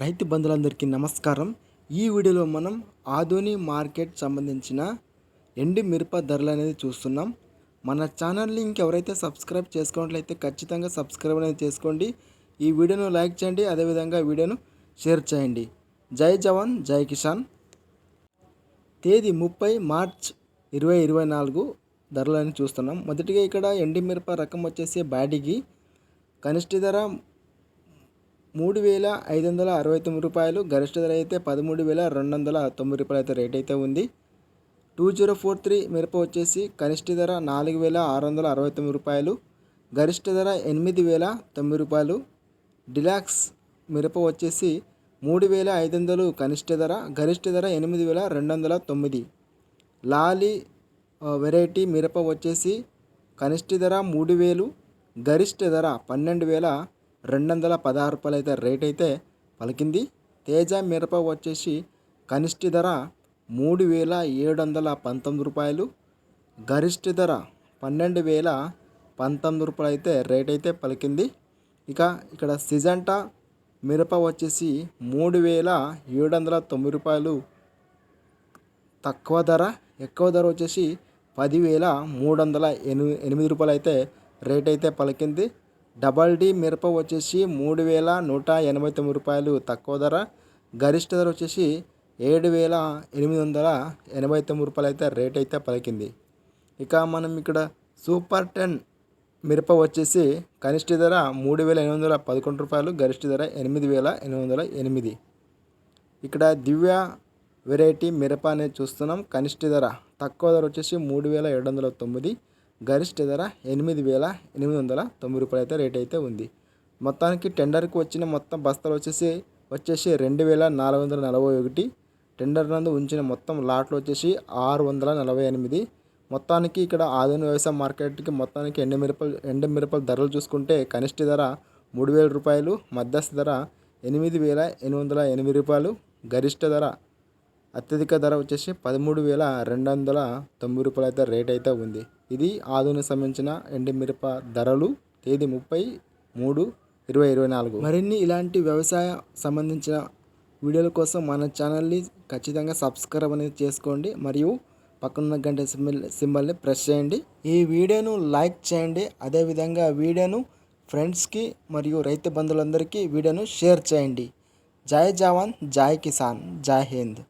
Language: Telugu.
రైతు బంధువులందరికీ నమస్కారం. ఈ వీడియోలో మనం ఆధుని మార్కెట్ సంబంధించిన ఎండి మిరప ధరలు అనేది చూస్తున్నాం. మన ఛానల్ని ఇంకెవరైతే సబ్స్క్రైబ్ చేసుకున్నట్లయితే ఖచ్చితంగా సబ్స్క్రైబ్ అనేది చేసుకోండి. ఈ వీడియోను లైక్ చేయండి అదేవిధంగా వీడియోను షేర్ చేయండి. జై జవాన్ జై కిసాన్. తేదీ ముప్పై మార్చ్ ఇరవై ఇరవై నాలుగు ధరలని చూస్తున్నాం. మొదటిగా ఇక్కడ ఎండి మిరప రకం వచ్చేసి బాడీకి కనిష్ట ధర మూడు వేల ఐదు వందల అరవై తొమ్మిది రూపాయలు. గరిష్ట ధర అయితే పదమూడు వేల రెండు వందల తొమ్మిది రూపాయలు అయితే రేట్ అయితే ఉంది. టూ జీరో ఫోర్ త్రీ మిరప వచ్చేసి కనిష్ట ధర నాలుగు వేల ఆరు వందల అరవై తొమ్మిది రూపాయలు. గరిష్ట ధర ఎనిమిది వేల తొమ్మిది రూపాయలు. డిలాక్స్ మిరప వచ్చేసి మూడు వేల ఐదు వందలు కనిష్ట ధర గరిష్ట ధర ఎనిమిది వేల రెండు వందల తొమ్మిది. లాలి వెరైటీ మిరప వచ్చేసి కనిష్ట ధర మూడు వేలు గరిష్ట ధర పన్నెండు వేల రెండు వందల పదహారు రూపాయలు అయితే రేట్ అయితే పలికింది. తేజ మిరప వచ్చేసి కనిష్ట ధర మూడు వేల ఏడు వందల పంతొమ్మిది రూపాయలు. గరిష్ట ధర పన్నెండు వేల పంతొమ్మిది రూపాయలు అయితే రేట్ అయితే పలికింది. ఇక ఇక్కడ సిజంటా మిరప వచ్చేసి మూడు వేల ఏడు వందల తొమ్మిది రూపాయలు. తక్కువ ధర ఎక్కువ ధర వచ్చేసి పదివేల మూడు వందల ఎనిమిది ఎనిమిది రూపాయలు అయితే రేట్ అయితే పలికింది. డబల్ డి మిరప వచ్చేసి మూడు వేల నూట ఎనభై తొమ్మిది రూపాయలు తక్కువ ధర. గరిష్ట ధర వచ్చేసి ఏడు వేల ఎనిమిది వందల ఎనభై తొమ్మిది రూపాయలు అయితే రేట్ అయితే పలికింది. ఇక మనం ఇక్కడ సూపర్ టెన్ మిరప వచ్చేసి కనిష్ట ధర మూడు వేల ఎనిమిది వందల పదకొండు రూపాయలు గరిష్ట ధర ఎనిమిది వేల ఎనిమిది వందల ఎనిమిది. ఇక్కడ దివ్య వెరైటీ మిరప అనేది చూస్తున్నాం. కనిష్ట ధర తక్కువ ధర వచ్చేసి మూడు వేల ఏడు వందల తొమ్మిది. గరిష్ట ధర ఎనిమిది వేల ఎనిమిది వందల తొమ్మిది రూపాయలు అయితే రేట్ అయితే ఉంది. మొత్తానికి టెండర్కి వచ్చిన మొత్తం బస్తాలు వచ్చేసి వచ్చేసి రెండు వేల నాలుగు వందల నలభై ఒకటి. టెండర్ నందు ఉంచిన మొత్తం లాట్లు వచ్చేసి ఆరు వందల నలభై ఎనిమిది. మొత్తానికి ఇక్కడ ఆధునిక వ్యవసాయ మార్కెట్కి మొత్తానికి ఎండు మిరపలు ఎండు మిరపల ధరలు చూసుకుంటే కనిష్ట ధర మూడు వేల రూపాయలు మధ్యస్థ ధర ఎనిమిది వేల ఎనిమిది వందల ఎనిమిది రూపాయలు గరిష్ట ధర అత్యధిక ధర వచ్చేసి పదమూడు వేల రెండు వందల తొంభై రూపాయలు అయితే రేట్ అయితే ఉంది. ఇది ఆధునిక సంబంధించిన ఎండుమిరప ధరలు తేదీ ముప్పై మూడు ఇరవై ఇరవై నాలుగు. మరిన్ని ఇలాంటి వ్యవసాయ సంబంధించిన వీడియోల కోసం మన ఛానల్ని ఖచ్చితంగా సబ్స్క్రైబ్ అనేది చేసుకోండి. మరియు పక్కనున్న గంట సింబల్ సింబల్ని ప్రెస్ చేయండి. ఈ వీడియోను లైక్ చేయండి. అదేవిధంగా వీడియోను ఫ్రెండ్స్కి మరియు రైతు బంధువులందరికీ వీడియోను షేర్ చేయండి. జై జవాన్ జై కిసాన్ జై హింద్.